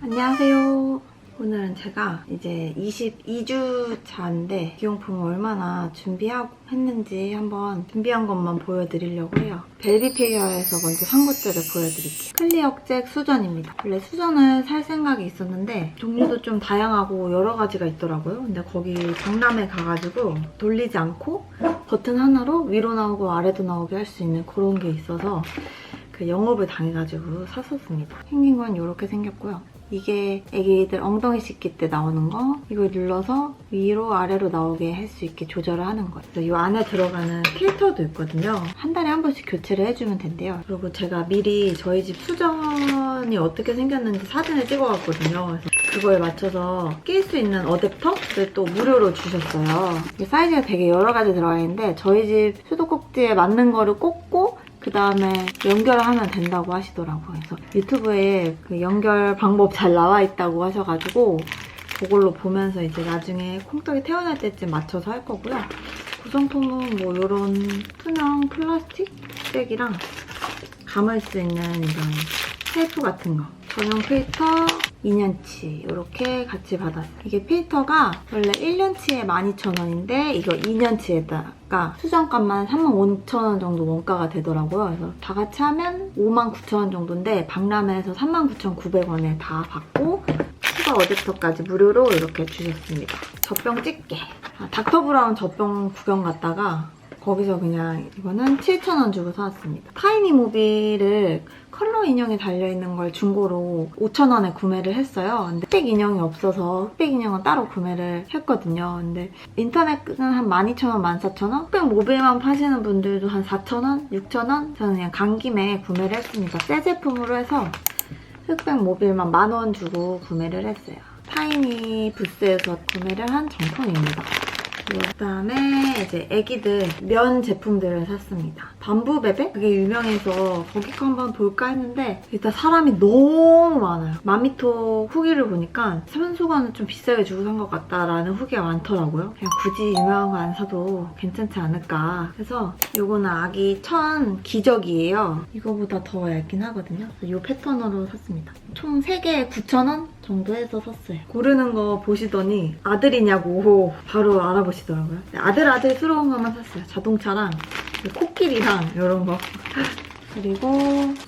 안녕하세요. 오늘은 제가 이제 22주 차인데 기용품을 얼마나 준비하고 했는지 한번 준비한 것만 보여드리려고 해요. 벨비페이어에서 먼저 산 것들을 보여드릴게요. 클리억잭 수전입니다. 원래 수전을 살 생각이 있었는데 종류도 좀 다양하고 여러 가지가 있더라고요. 근데 거기 박람회 가가지고 돌리지 않고 버튼 하나로 위로 나오고 아래도 나오게 할 수 있는 그런 게 있어서 그 영업을 당해가지고 샀었습니다. 생긴 건 이렇게 생겼고요. 이게 애기들 엉덩이 씻기 때 나오는 거 이걸 눌러서 위로 아래로 나오게 할 수 있게 조절을 하는 거예요. 이 안에 들어가는 필터도 있거든요. 한 달에 한 번씩 교체를 해주면 된대요. 그리고 제가 미리 저희 집 수전이 어떻게 생겼는지 사진을 찍어왔거든요. 그래서 그거에 맞춰서 낄 수 있는 어댑터를 또 무료로 주셨어요. 사이즈가 되게 여러 가지 들어가 있는데 저희 집 수도꼭지에 맞는 거를 꽂고 그 다음에 연결을 하면 된다고 하시더라고요. 그래서 유튜브에 그 연결 방법 잘 나와 있다고 하셔가지고 그걸로 보면서 이제 나중에 콩떡이 태어날 때쯤 맞춰서 할 거고요. 구성품은 뭐 이런 투명 플라스틱 백이랑 감을 수 있는 이런 테이프 같은 거. 전용 필터 2년치 이렇게 같이 받았어요. 이게 필터가 원래 1년치에 12,000원인데 이거 2년치에다가 수정값만 35,000원 정도 원가가 되더라고요. 그래서 다 같이 하면 59,000원 정도인데 박람회에서 39,900원에 다 받고 추가 어댑터까지 무료로 이렇게 주셨습니다. 젖병 집게. 아, 닥터브라운 젖병 구경 갔다가 거기서 그냥 이거는 7,000원 주고 사왔습니다. 타이니 모빌을 컬러 인형이 달려있는 걸 중고로 5,000원에 구매를 했어요. 근데 흑백 인형이 없어서 흑백 인형은 따로 구매를 했거든요. 근데 인터넷은 한 12,000원, 14,000원? 흑백 모빌만 파시는 분들도 한 4,000원, 6,000원? 저는 그냥 간 김에 구매를 했습니다. 새 제품으로 해서 흑백 모빌만 만 원 주고 구매를 했어요. 타이니 부스에서 구매를 한 정품입니다. 그다음에 이제 애기들 면 제품들을 샀습니다. 밤부베베? 그게 유명해서 거기 거 한번 볼까 했는데 일단 사람이 너무 많아요. 마미토 후기를 보니까 선수건은 좀 비싸게 주고 산 것 같다라는 후기가 많더라고요. 그냥 굳이 유명한 거 안 사도 괜찮지 않을까 해서 이거는 아기 천 기저귀예요. 이거보다 더 얇긴 하거든요. 이 패턴으로 샀습니다. 총 3개에 9,000원 정도 해서 샀어요. 고르는 거 보시더니 아들이냐고 바로 알아보시더라고요. 아들 아들스러운 것만 샀어요. 자동차랑 코끼리랑 이런 거. 그리고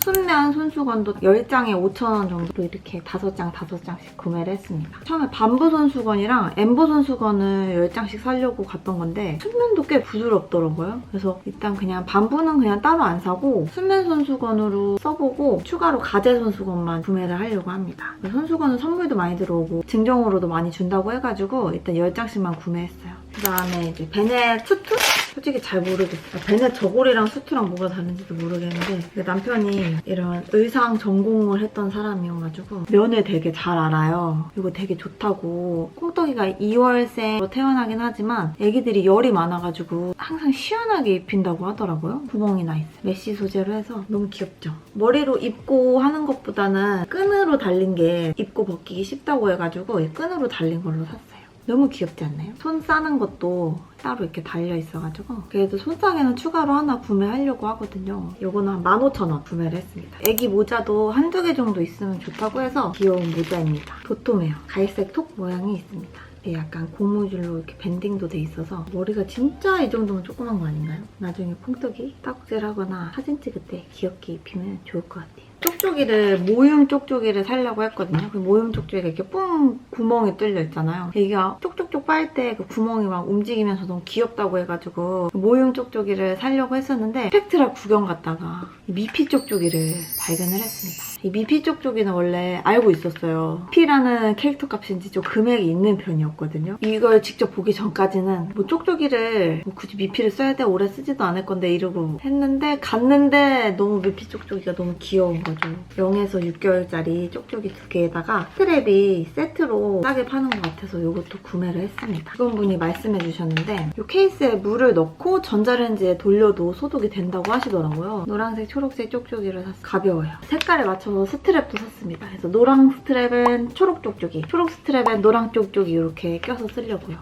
순면 손수건도 10장에 5,000원 정도 이렇게 5장, 5장씩 구매를 했습니다. 처음에 반부 손수건이랑 엠보 손수건을 10장씩 사려고 갔던 건데 순면도 꽤 부드럽더라고요. 그래서 일단 그냥 반부는 그냥 따로 안 사고 순면 손수건으로 써보고 추가로 가제 손수건만 구매를 하려고 합니다. 손수건은 선물도 많이 들어오고 증정으로도 많이 준다고 해가지고 일단 10장씩만 구매했어요. 그다음에 이제 베넷 수트? 솔직히 잘 모르겠어요. 베넷 저고리랑 수트랑 뭐가 다른지도 모르겠는데 남편이 이런 의상 전공을 했던 사람이어가지고 면을 되게 잘 알아요. 이거 되게 좋다고 콩떡이가 2월생으로 태어나긴 하지만 애기들이 열이 많아가지고 항상 시원하게 입힌다고 하더라고요. 구멍이 나 있어요. 메쉬 소재로 해서 너무 귀엽죠? 머리로 입고 하는 것보다는 끈으로 달린 게 입고 벗기기 쉽다고 해가지고 이 끈으로 달린 걸로 샀어요. 너무 귀엽지 않나요? 손 싸는 것도 따로 이렇게 달려 있어가지고 그래도 손싸개는 추가로 하나 구매하려고 하거든요. 이거는 한 15,000원 구매를 했습니다. 애기 모자도 한두 개 정도 있으면 좋다고 해서 귀여운 모자입니다. 도톰해요. 갈색 톡 모양이 있습니다. 이게 약간 고무줄로 이렇게 밴딩도 돼 있어서 머리가 진짜 이 정도면 조그만 거 아닌가요? 나중에 콩떡이 딱지하거나 사진 찍을 때 귀엽게 입히면 좋을 것 같아요. 쪽쪽이를 모형 쪽쪽이를 살려고 했거든요. 그 모형 쪽쪽이가 이렇게 뿡 구멍이 뚫려 있잖아요. 애기가 쪽쪽쪽 빨 때 그 구멍이 막 움직이면서 너무 귀엽다고 해가지고 그 모형 쪽쪽이를 살려고 했었는데 스펙트라 구경 갔다가 이 미피 쪽쪽이를 발견을 했습니다. 이 미피 쪽 쪽이는 원래 알고 있었어요. 피라는 캐릭터 값인지 좀 금액이 있는 편이었거든요. 이걸 직접 보기 전까지는 뭐 쪽쪽이를 뭐 굳이 미피를 써야 돼 오래 쓰지도 않을 건데 이러고 했는데 갔는데 너무 미피 쪽쪽이가 너무 귀여운 거죠. 0에서 6개월짜리 쪽쪽이 두 개에다가 스트랩이 세트로 싸게 파는 것 같아서 이것도 구매를 했습니다. 직원분이 말씀해 주셨는데 이 케이스에 물을 넣고 전자레인지에 돌려도 소독이 된다고 하시더라고요. 노란색, 초록색 쪽쪽이를 샀어요. 가벼워요. 색깔에 맞춰서 스트랩도 샀습니다. 그래서 노랑 스트랩은 초록 쪽쪽이, 초록 스트랩엔 노랑 쪽쪽이 이렇게 껴서 쓰려고요.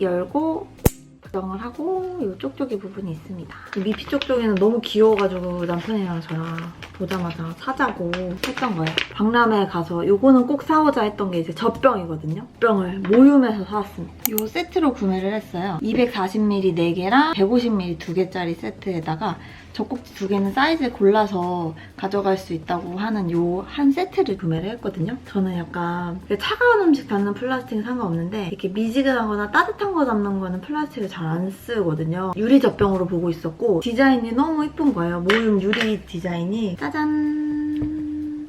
열고 정을 하고 이 쪽쪽이 부분이 있습니다. 이 미피 쪽쪽이는 너무 귀여워가지고 남편이랑 저랑 보자마자 사자고 했던 거예요. 박람회 가서 이거는 꼭 사오자 했던 게 이제 젖병이거든요. 젖병을 모유에서 사왔습니다. 이 세트로 구매를 했어요. 240ml 4개랑 150ml 2개짜리 세트에다가 젖꼭지 두 개는 사이즈 골라서 가져갈 수 있다고 하는 요 한 세트를 구매를 했거든요. 저는 약간 차가운 음식 담는 플라스틱은 상관없는데 이렇게 미지근하거나 따뜻한 거 담는 거는 플라스틱을 잘안 쓰거든요. 유리 젖병으로 보고 있었고 디자인이 너무 이쁜 거예요. 모임 유리 디자인이 짜잔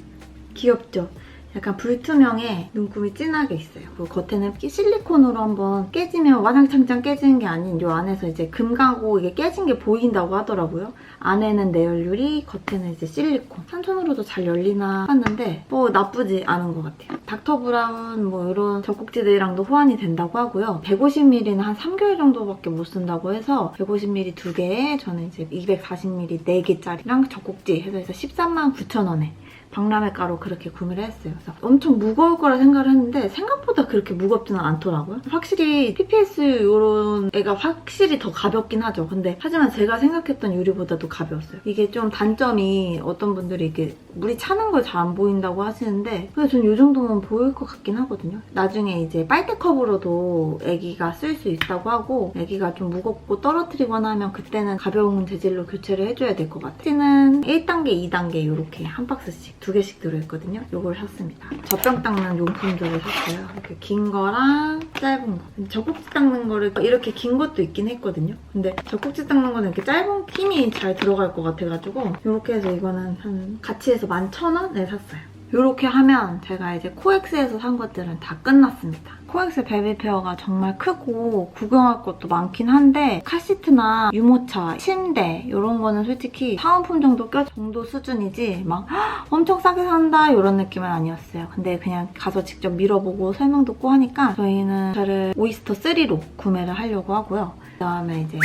귀엽죠? 약간 불투명해 눈금이 진하게 있어요. 그리고 겉에는 끼- 실리콘으로 한번 깨지면 와장창창 깨지는 게 아닌 요 안에서 이제 금 가고 이게 깨진 게 보인다고 하더라고요. 안에는 내열유리, 겉에는 이제 실리콘. 한 손으로도 잘 열리나 했는데 뭐 나쁘지 않은 것 같아요. 닥터 브라운 뭐 이런 젖꼭지들이랑도 호환이 된다고 하고요. 150ml는 한 3개월 정도밖에 못 쓴다고 해서 150ml 두 개에 저는 이제 240ml 4개짜리랑 젖꼭지 해서 해서 13만 9천 원에 박람회가로 그렇게 구매를 했어요. 그래서 엄청 무거울 거라 생각을 했는데 생각보다 그렇게 무겁지는 않더라고요. 확실히 PPS 이런 애가 확실히 더 가볍긴 하죠. 근데 하지만 제가 생각했던 유리보다도 가벼웠어요. 이게 좀 단점이 어떤 분들이 이게 물이 차는 걸 잘 안 보인다고 하시는데 근데 전이 정도면 보일 것 같긴 하거든요. 나중에 이제 빨대컵으로도 애기가 쓸 수 있다고 하고 애기가 좀 무겁고 떨어뜨리거나 하면 그때는 가벼운 재질로 교체를 해줘야 될 것 같아요. 는 1단계, 2단계 이렇게 한 박스씩 두 개씩 들어있거든요. 이걸 샀습니다. 젖병 닦는 용품들을 샀어요. 이렇게 긴 거랑 짧은 거. 젖꼭지 닦는 거를 이렇게 긴 것도 있긴 했거든요. 근데 젖꼭지 닦는 거는 이렇게 짧은 힘이 잘 들어갈 것 같아가지고 이렇게 해서 이거는 한 같이 해서 11,000원에 샀어요. 이렇게 하면 제가 이제 코엑스에서 산 것들은 다 끝났습니다. 코엑스 베비페어가 정말 크고 구경할 것도 많긴 한데 카시트나 유모차, 침대 이런 거는 솔직히 사은품 정도 껴 정도 수준이지 막 "헉, 엄청 싸게 산다 이런 느낌은 아니었어요. 근데 그냥 가서 직접 밀어보고 설명 듣고 하니까 저희는 저를 오이스터 3로 구매를 하려고 하고요. 그다음에 이제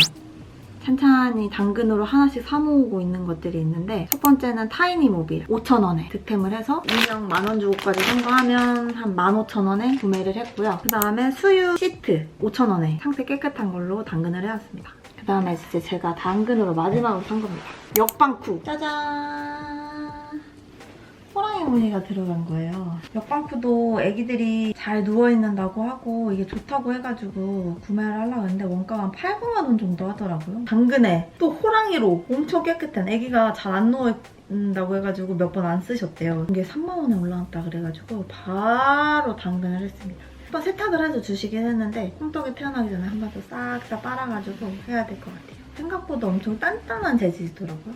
찬찬히 당근으로 하나씩 사 모으고 있는 것들이 있는데 첫 번째는 타이니 모빌 5,000원에 득템을 해서 인형 만원 주고까지 생각하면 한 15,000원에 구매를 했고요. 그 다음에 수유 시트 5,000원에 상태 깨끗한 걸로 당근을 해왔습니다. 그 다음에 이제 제가 당근으로 마지막으로 산 겁니다. 역방쿠 짜잔 호랑이 무늬가 들어간 거예요. 역방푸도 애기들이 잘 누워있는다고 하고 이게 좋다고 해가지고 구매를 하려고 했는데 원가가 한 8, 9만 원 정도 하더라고요. 당근에 또 호랑이로 엄청 깨끗한 애기가 잘 안 누워있다고 해가지고 몇 번 안 쓰셨대요. 이게 3만 원에 올라왔다 그래가지고 바로 당근을 했습니다. 한번 세탁을 해서 주시긴 했는데 콩떡이 태어나기 전에 한 번 더 싹 다 빨아가지고 해야 될 것 같아요. 생각보다 엄청 단단한 재질이더라고요.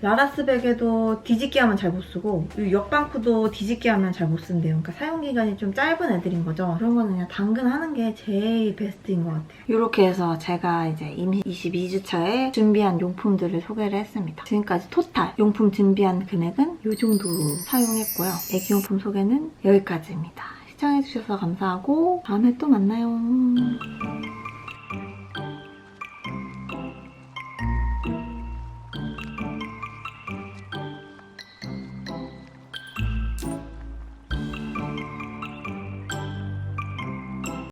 라라스 베개도 뒤집기 하면 잘 못 쓰고 이 역방쿠도 뒤집기 하면 잘 못 쓴대요. 그러니까 사용기간이 좀 짧은 애들인 거죠. 그런 거는 그냥 당근 하는 게 제일 베스트인 것 같아요. 이렇게 해서 제가 이제 임시 22주차에 준비한 용품들을 소개를 했습니다. 지금까지 토탈 용품 준비한 금액은 이 정도 사용했고요. 애기용품 소개는 여기까지입니다. 시청해주셔서 감사하고 다음에 또 만나요.